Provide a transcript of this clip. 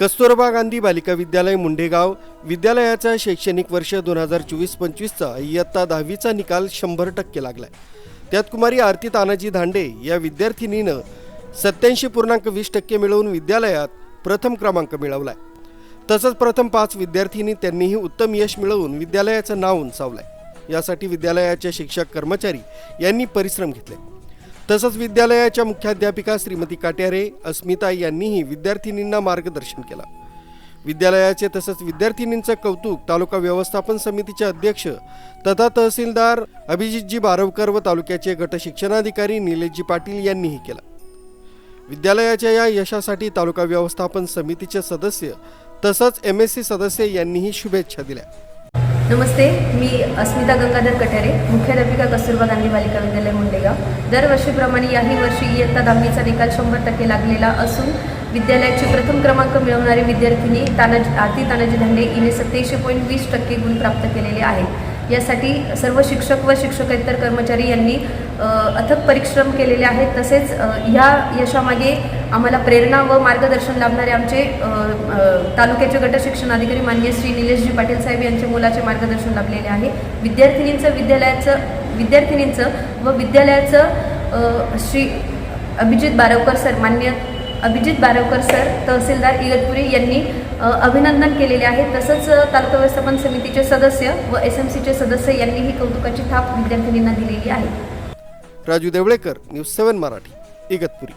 कस्तुरबा गांधी बालिका विद्यालय मुंडेगाव विद्यालयाचा शैक्षणिक वर्ष दोन हजार चोवीस पंचवीसचा इयत्ता दहावीचा निकाल शंभर टक्के लागलाय. त्यात कुमारी आरती तानाजी धांडे या विद्यार्थिनीनं सत्याऐंशी पूर्णांक वीस टक्के मिळवून विद्यालयात प्रथम क्रमांक मिळवलाय. तसंच प्रथम पाच विद्यार्थिनी त्यांनीही उत्तम यश मिळवून विद्यालयाचं नाव उंचावलंय. यासाठी विद्यालयाचे शिक्षक कर्मचारी यांनी परिश्रम घेतले. तसंच विद्यालयाच्या मुख्याध्यापिका श्रीमती काट्यारे अस्मिता यांनीही विद्यार्थिनींना मार्गदर्शन केलं. विद्यालयाचे तसंच विद्यार्थिनींचं कौतुक तालुका व्यवस्थापन समितीचे अध्यक्ष तथा तहसीलदार अभिजितजी बारवकर व तालुक्याचे गटशिक्षणाधिकारी निलेशजी पाटील यांनीही केलं. विद्यालयाच्या या यशासाठी तालुका व्यवस्थापन समितीचे सदस्य तसंच एम एस सी सदस्य यांनीही शुभेच्छा दिल्या. नमस्ते मी अस्मिता गंगाधर कठारे मुख्याध्यापिका कस्तुरबा गांधी बालिका विद्यालय मुंडेगाव. दरवर्षीप्रमाणे याही वर्षी इयत्ता दहावीचा निकाल शंभर टक्के लागलेला असून विद्यालयाचे प्रथम क्रमांक मिळवणारी विद्यार्थिनी तानाजी आरती तानाजी धांडे हिने सत्याऐंशी पॉईंट वीस टक्के गुण प्राप्त केलेले आहेत. यासाठी सर्व शिक्षक व शिक्षकेतर कर्मचारी यांनी अथक परिश्रम केलेले आहेत. तसेच ह्या यशामागे आम्हाला प्रेरणा व मार्गदर्शन लाभणारे आमचे तालुक्याचे गट शिक्षणाधिकारी माननीय श्री निलेशजी पाटील साहेब यांच्या मुलाचे मार्गदर्शन लाभलेले आहे. विद्यार्थिनींचं विद्यालयाचं विद्यार्थिनींचं व विद्यालयाचं श्री अभिजित बारवकर सर मान्य अभिजित बारवकर सर तहसीलदार इगतपुरी यांनी अभिनंदन केलेले आहे. तसंच तालुका व्यवस्थापन समितीचे सदस्य व एस एम सीचे सदस्य यांनीही कौतुकाची थाप विद्यार्थिनींना दिलेली आहे. Raju Deolekar news seven Marathi Igatpuri.